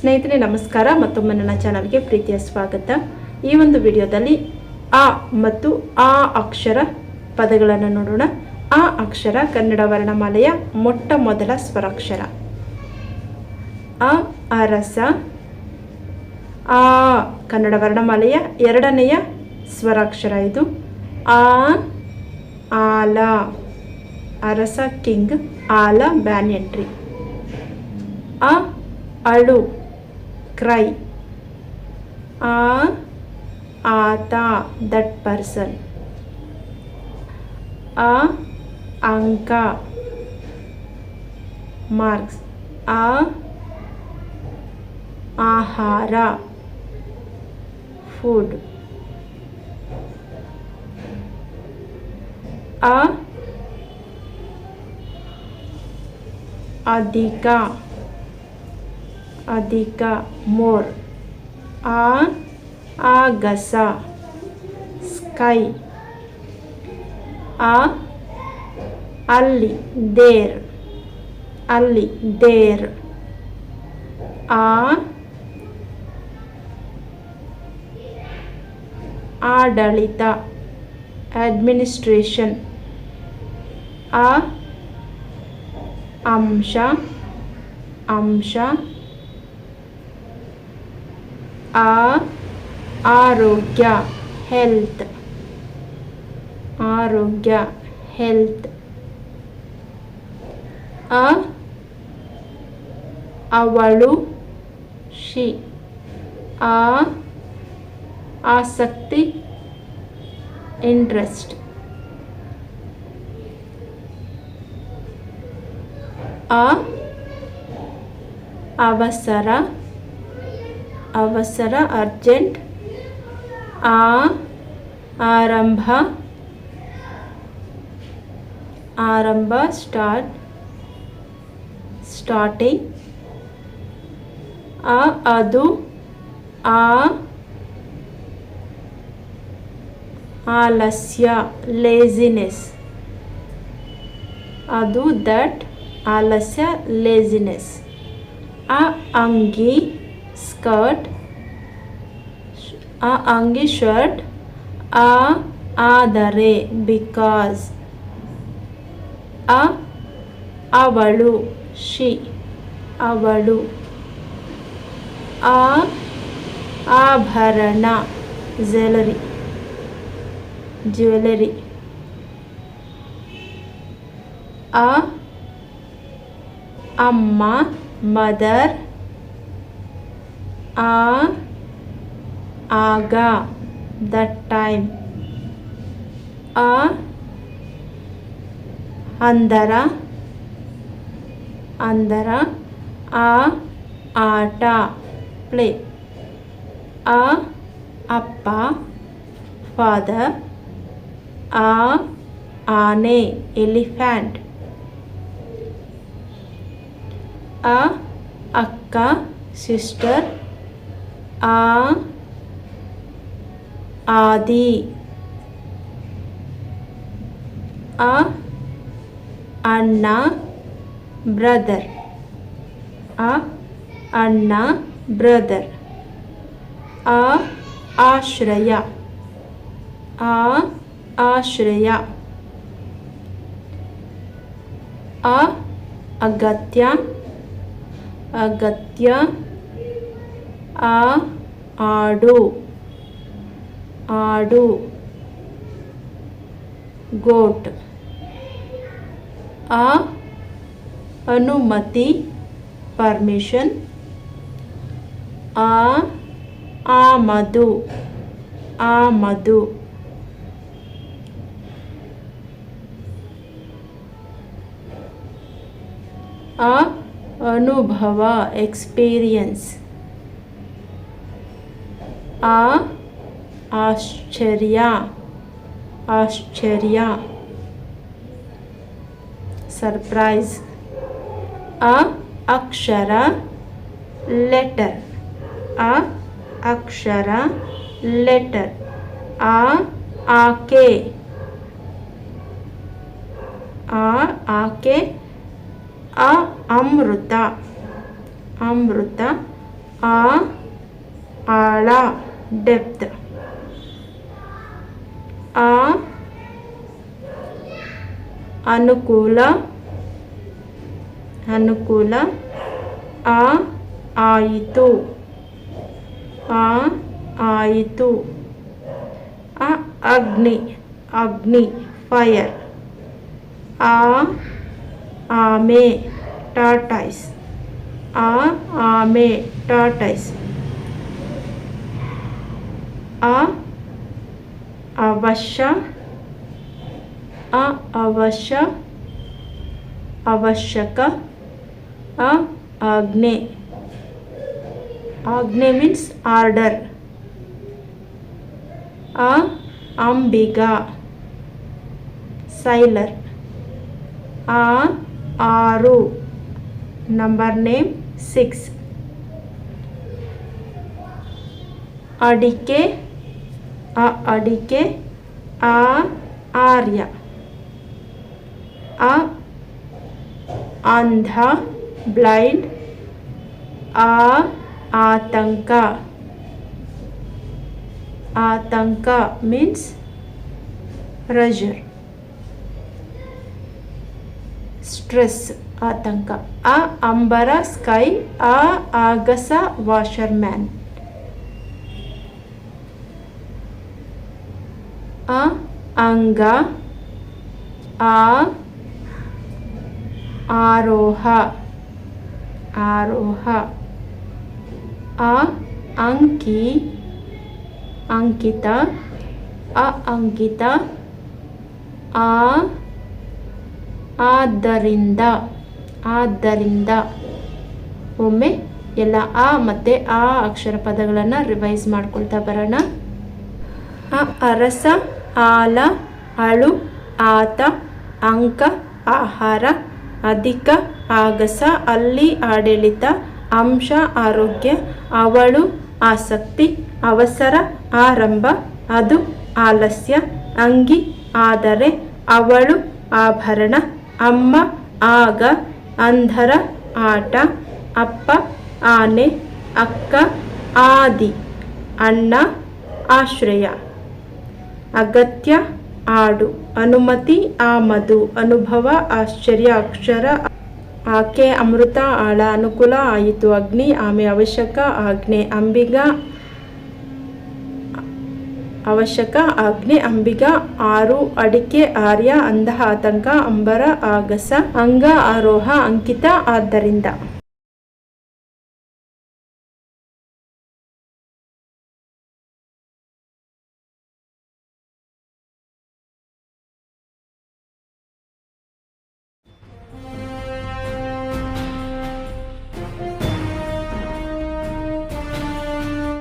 ಸ್ನೇಹಿತರೆ, ನಮಸ್ಕಾರ. ಮತ್ತೊಮ್ಮೆ ನನ್ನ ಚಾನಲ್ಗೆ ಪ್ರೀತಿಯ ಸ್ವಾಗತ. ಈ ಒಂದು ವಿಡಿಯೋದಲ್ಲಿ ಆ ಮತ್ತು ಆ ಅಕ್ಷರ ಪದಗಳನ್ನು ನೋಡೋಣ. ಆ ಅಕ್ಷರ ಕನ್ನಡ ವರ್ಣಮಾಲೆಯ ಮೊಟ್ಟ ಮೊದಲ ಸ್ವರಾಕ್ಷರ. ಅ ಅರಸ ಆ ಕನ್ನಡ ವರ್ಣಮಾಲೆಯ ಎರಡನೆಯ ಸ್ವರಾಕ್ಷರ ಇದು. ಆ, ಆಲ ಅರಸ ಕಿಂಗ್, ಆಲ ಬ್ಯಾನ್ ಎಂಟ್ರಿ ಅ ಅಳು cry a आता that person a anka marks a ahara food a adhika ಅಧಿಕ ಮೋರ್. ಆ, ಆಗಸ. ಸ್ಕೈ. ಆ, ಅಲ್ಲಿ ದೇರ್. ಅಲ್ಲಿ ದೇರ್. ಆ, ಆಡಳಿತ. ಅಡ್ಮಿನಿಸ್ಟ್ರೇಷನ್. ಆ, ಅಂಶ ಅಂಶ. ఆ ఆరోగ్య హెల్త్. ఆరోగ్య హెల్త్. అ అవಳು షి. ఆ ఆసక్తి ఇంట్రెస్ట్. ఆ అవసర ಅವಸರ ಅರ್ಜೆಂಟ್ ಆ ಆರಂಭ ಆರಂಭ ಸ್ಟಾರ್ಟ್ ಸ್ಟಾರ್ಟಿಂಗ್ ಆ ಅದು ಆ ಆಲಸ್ಯ ಲೇಜಿನೆಸ್ ಅದು ದಟ್ ಆಲಸ್ಯ ಲೇಜಿನೆಸ್ ಆ ಅಂಗಿ ಸ್ಕರ್ಟ್ ಆ ಅಂಗಿ ಶರ್ಟ್ ಆ ಆದರೆ ಬಿಕಾಸ್ ಅ ಅವಳು ಶಿ ಅವಳು ಆ ಆಭರಣ ಜ್ಯುವೆಲರಿ ಜ್ಯುವೆಲರಿ ಅ ಅಮ್ಮ ಮದರ್ ಆ ಆಗ ದಟ್ ಟೈಮ್ ಆ ಅಂದರ ಅಂದರ ಆ ಆಟ ಪ್ಲೇ ಆ ಅಪ್ಪ ಫಾದರ್ ಆ ಆನೆ ಎಲಿಫ್ಯಾಂಟ್ ಆ ಅಕ್ಕ ಸಿಸ್ಟರ್ ಆ, ಆದಿ. ಅ, ಅಣ್ಣ, ಬ್ರದರ್. ಅ, ಅಣ್ಣ, ಬ್ರದರ್. ಆ ಆಶ್ರಯ. ಆ ಆಶ್ರಯ. ಅ, ಅಗತ್ಯ. ಅಗತ್ಯ. ఆ ఆడు. ఆడు. గోట్. ఆ అనుమతి పర్మిషన్. ఆ ఆమదు. ఆమదు. ఆ అనుభవ ఎక్స్పీరియన్స్. आ, आश्चर्या आश्चर्या। सरप्राइज़ अ, अक्षरा लेटर अ, अक्षरा लेटर आ, आके। आ, आके। अ, अमृता। अमृता। आ, आला। ಡೆಪ್ತ್ ಆ ಅನುಕೂಲ ಅನುಕೂಲ ಆ ಆಯಿತು ಆ ಆಯಿತು ಅ ಅಗ್ನಿ ಅಗ್ನಿ ಫೈರ್ ಆ ಆಮೆ ಟಾಟೈಸ್ ಆ ಆಮೆ ಟಾಟೈಸ್ अवश्य अवश्य आवश्यक अ आग्ने आग्ने मीन्स आर्डर अंबिगा सैलर आ आरू। नंबर नेम सिक्स अडिके ಅ ಅಡಿಕೆ ಆ ಆರ್ಯ ಅ ಅಂಧ ಬ್ಲೈಂಡ್ ಆ ಆತಂಕ ಆತಂಕ ಮೀನ್ಸ್ ಪ್ರೆಷರ್ ಸ್ಟ್ರೆಸ್ ಆತಂಕ ಆ ಅಂಬರ ಸ್ಕೈ ಆ ಆಗಸ ವಾಷರ್ಮ್ಯಾನ್ ಅ ಅಂಗ, ಆ, ಆರೋಹ ಆರೋಹ ಅ ಅಂಕಿ, ಅಂಕಿತ, ಅ, ಅಂಕಿತ, ಆ, ಆದ್ದರಿಂದ ಆದ್ದರಿಂದ. ಒಮ್ಮೆ ಎಲ್ಲ ಆ ಮತ್ತೆ ಆ ಅಕ್ಷರ ಪದಗಳನ್ನು ರಿವೈಸ್ ಮಾಡ್ಕೊಳ್ತಾ ಬರೋಣ. ಅ ಅರಸ ಆಲ, ಅಳು, ಆತ, ಅಂಕ, ಆಹಾರ, ಅಧಿಕ, ಆಗಸ, ಅಲ್ಲಿ ಆಡಳಿತ, ಅಂಶ, ಆರೋಗ್ಯ, ಅವಳು, ಆಸಕ್ತಿ, ಅವಸರ, ಆರಂಭ, ಅದು, ಆಲಸ್ಯ, ಅಂಗಿ, ಆದರೆ, ಅವಳು, ಆಭರಣ, ಅಮ್ಮ, ಆಗ, ಅಂಧರ, ಆಟ, ಅಪ್ಪ, ಆನೆ, ಅಕ್ಕ, ಆದಿ, ಅಣ್ಣ, ಆಶ್ರಯ. ಅಗತ್ಯ, ಆಡು. ಅನುಮತಿ ಆಮದು ಅನುಭವ, ಆಶ್ಚರ್ಯ, ಅಕ್ಷರ. ಆಕೆ, ಅಮೃತ, ಆಳ. ಅನುಕೂಲ, ಆಯಿತು. ಅಗ್ನಿ, ಆಮೆ, ಅವಶ್ಯಕ ಆಜ್ಞೆ ಅಂಬಿಗ, ಅವಶ್ಯಕ ಅಗ್ನಿ ಅಂಬಿಗ, ಆರು. ಅಡಿಕೆ, ಆರ್ಯ, ಅಂಧ, ಆತಂಕ, ಅಂಬರ, ಆಗಸ, ಅಂಗ, ಆರೋಹ, ಅಂಕಿತ. ಆದ್ದರಿಂದ